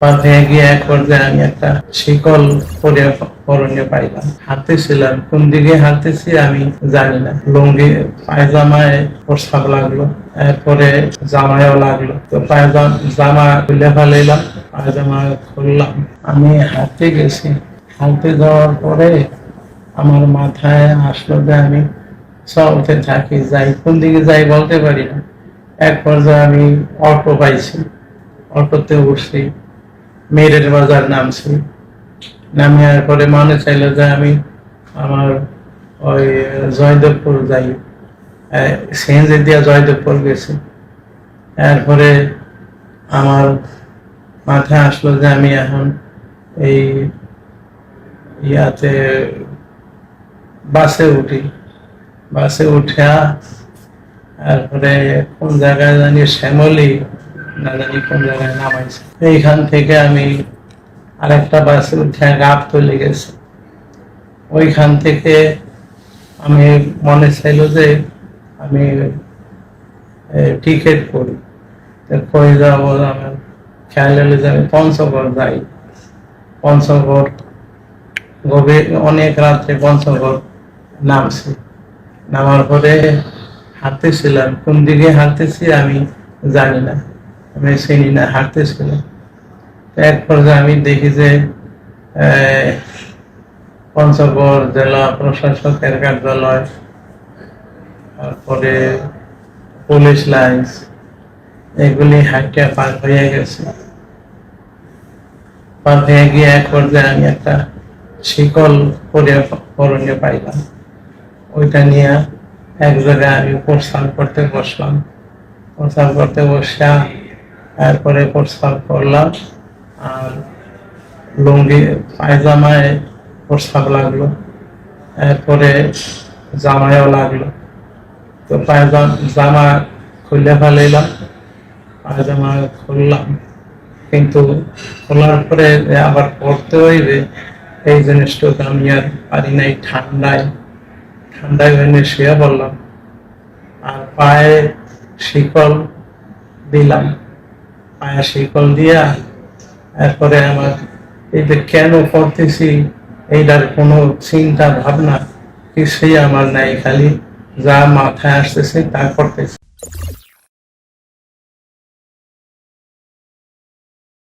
পাঠিয়ে গিয়ে এক পর্যায়ে আমি একটা শিকল পরে পরনে পাইলাম। হাঁটতেছিলাম। কোন দিকে হাঁটতেছি আমি জানি না। লুঙ্গি, পায়জামায় প্রস্তাব লাগল। এরপরে জামায়ও লাগল। তো পায়জাম জামা খুলে ফেলাইলাম। পায়জামা খুললাম। আমি হাঁটতে গেছি। হাঁটতে যাওয়ার পরে আমার মাথায় আসলো যে আমি চলতে থাকি, যাই। কোন দিকে যাই বলতে পারি না। এক পর্যায়ে আমি অটো পাইছি। অটোতে উঠছি। মেরের বাজার নামছি। নামিয়ার পরে মনে চাইলো যে আমি আমার ওই জয়দেবপুর যাই। সিএনজি দিয়া জয়দেবপুর গেছি। এরপরে আমার মাথায় আসলো যে আমি এখন এই ইয়াতে বাসে উঠি। বাসে উঠা তারপরে কোন জায়গায় জানি শ্যামলি না এইখান থেকে আমি আরেকটা বাসে উঠে গাপ তুলে গেছে। ওইখান থেকে আমি মনে চাইলো যে আমি টিকিট করি। কই যাব আমার খেয়াল হলো যে আমি পঞ্চগড় যাই। পঞ্চগড় গভীর, অনেক রাত্রে পঞ্চগড় নামছি। নামার পরে হাঁটতেছিলাম। কোন দিকে হাঁটতেছি আমি জানি না। আমি চিনি না হাঁটতেছিলাম এক পর্যায়ে আমি দেখি যে পঞ্চগড় জেলা প্রশাসকের কার্যালয়, তারপরে পুলিশ লাইন্স, এগুলি হাঁটতে পার হয়ে গেছে। পার হয়ে গিয়ে এক পর্যায়ে আমি একটা শিকল পরনে পাইলাম। ওইটা নিয়ে এক জায়গায় আমি প্রস্থান করতে বসলাম। প্রস্থান করতে বসা তারপরে প্রস্থান করলাম, আর লুঙ্গি, পায়জামায় প্রস্তাব লাগল, এরপরে জামায়ও লাগল। তো পায়জাম জামা খুলে ফেলাইলাম, পায়জামা খুললাম, কিন্তু খোলার পরে আবার পড়তে হইবে, এই জিনিসটাকে আমি আর পারি নাই, ঠান্ডায় ঠান্ডায় ভেঙে শুয়ে পড়লাম। আর পায়ে শিকল দিলাম। পায়ে শিকল দিয়া, এরপরে আমার এই যে কেন পড়তেছি, এইটার কোনো চিন্তা ভাবনা কিছুই আমার নাই, খালি যা মাথায় আসতেছে তা করতেছি